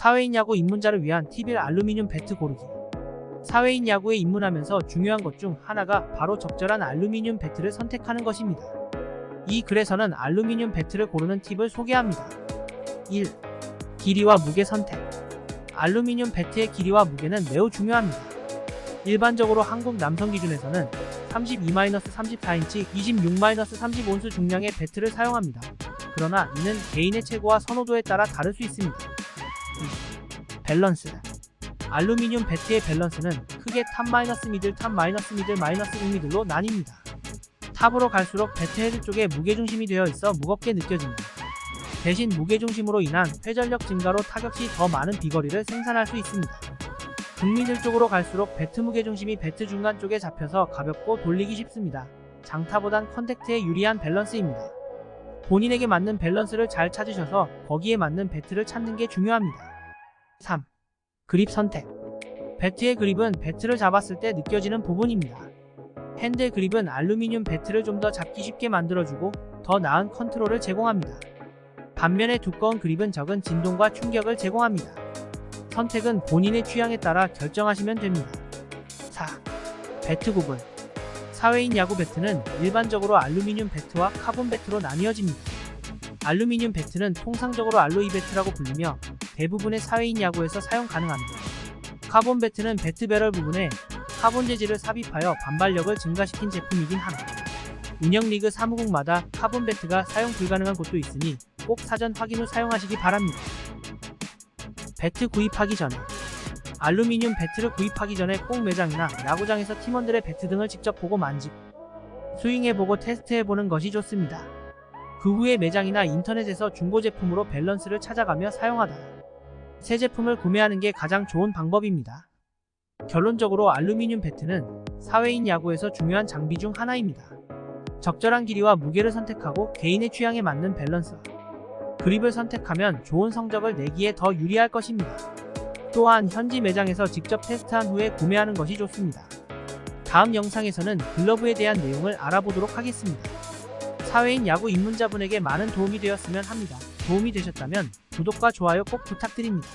사회인 야구 입문자를 위한 TVL 알루미늄 배트 고르기. 사회인 야구에 입문하면서 중요한 것 중 하나가 바로 적절한 알루미늄 배트를 선택하는 것입니다. 이 글에서는 알루미늄 배트를 고르는 팁을 소개합니다. 1. 길이와 무게 선택. 알루미늄 배트의 길이와 무게는 매우 중요합니다. 일반적으로 한국 남성 기준에서는 32-34인치 26-35온스 중량의 배트를 사용합니다. 그러나 이는 개인의 체구와 선호도에 따라 다를 수 있습니다. 2. 밸런스 알루미늄 배트의 밸런스는 크게 탑 마이너스 미들 탑 마이너스 미들 마이너스 1미들로 나뉩니다. 탑으로 갈수록 배트 헤드 쪽에 무게중심이 되어 있어 무겁게 느껴집니다. 대신 무게중심으로 인한 회전력 증가로 타격 시 더 많은 비거리를 생산할 수 있습니다. 북미들 쪽으로 갈수록 배트 무게중심이 배트 중간 쪽에 잡혀서 가볍고 돌리기 쉽습니다. 장타보단 컨택트에 유리한 밸런스입니다. 본인에게 맞는 밸런스를 잘 찾으셔서 거기에 맞는 배트를 찾는 게 중요합니다. 3. 그립 선택. 배트의 그립은 배트를 잡았을 때 느껴지는 부분입니다. 핸들 그립은 알루미늄 배트를 좀 더 잡기 쉽게 만들어주고 더 나은 컨트롤을 제공합니다. 반면에 두꺼운 그립은 적은 진동과 충격을 제공합니다. 선택은 본인의 취향에 따라 결정하시면 됩니다. 4. 배트 구분. 사회인 야구 배트는 일반적으로 알루미늄 배트와 카본 배트로 나뉘어집니다. 알루미늄 배트는 통상적으로 알로이 배트라고 불리며 대부분의 사회인 야구에서 사용 가능합니다. 카본 배트는 배트 배럴 부분에 카본 재질을 삽입하여 반발력을 증가시킨 제품이긴 합니다. 운영 리그 사무국마다 카본 배트가 사용 불가능한 곳도 있으니 꼭 사전 확인 후 사용하시기 바랍니다. 배트 구입하기 전에 알루미늄 배트를 구입하기 전에 꼭 매장이나 야구장에서 팀원들의 배트 등을 직접 보고 만지고 스윙해보고 테스트해보는 것이 좋습니다. 그 후에 매장이나 인터넷에서 중고 제품으로 밸런스를 찾아가며 사용하다 새 제품을 구매하는 게 가장 좋은 방법입니다. 결론적으로 알루미늄 배트는 사회인 야구에서 중요한 장비 중 하나입니다. 적절한 길이와 무게를 선택하고 개인의 취향에 맞는 밸런스 그립을 선택하면 좋은 성적을 내기에 더 유리할 것입니다. 또한 현지 매장에서 직접 테스트한 후에 구매하는 것이 좋습니다. 다음 영상에서는 글러브에 대한 내용을 알아보도록 하겠습니다. 사회인 야구 입문자분에게 많은 도움이 되었으면 합니다. 도움이 되셨다면 구독과 좋아요 꼭 부탁드립니다.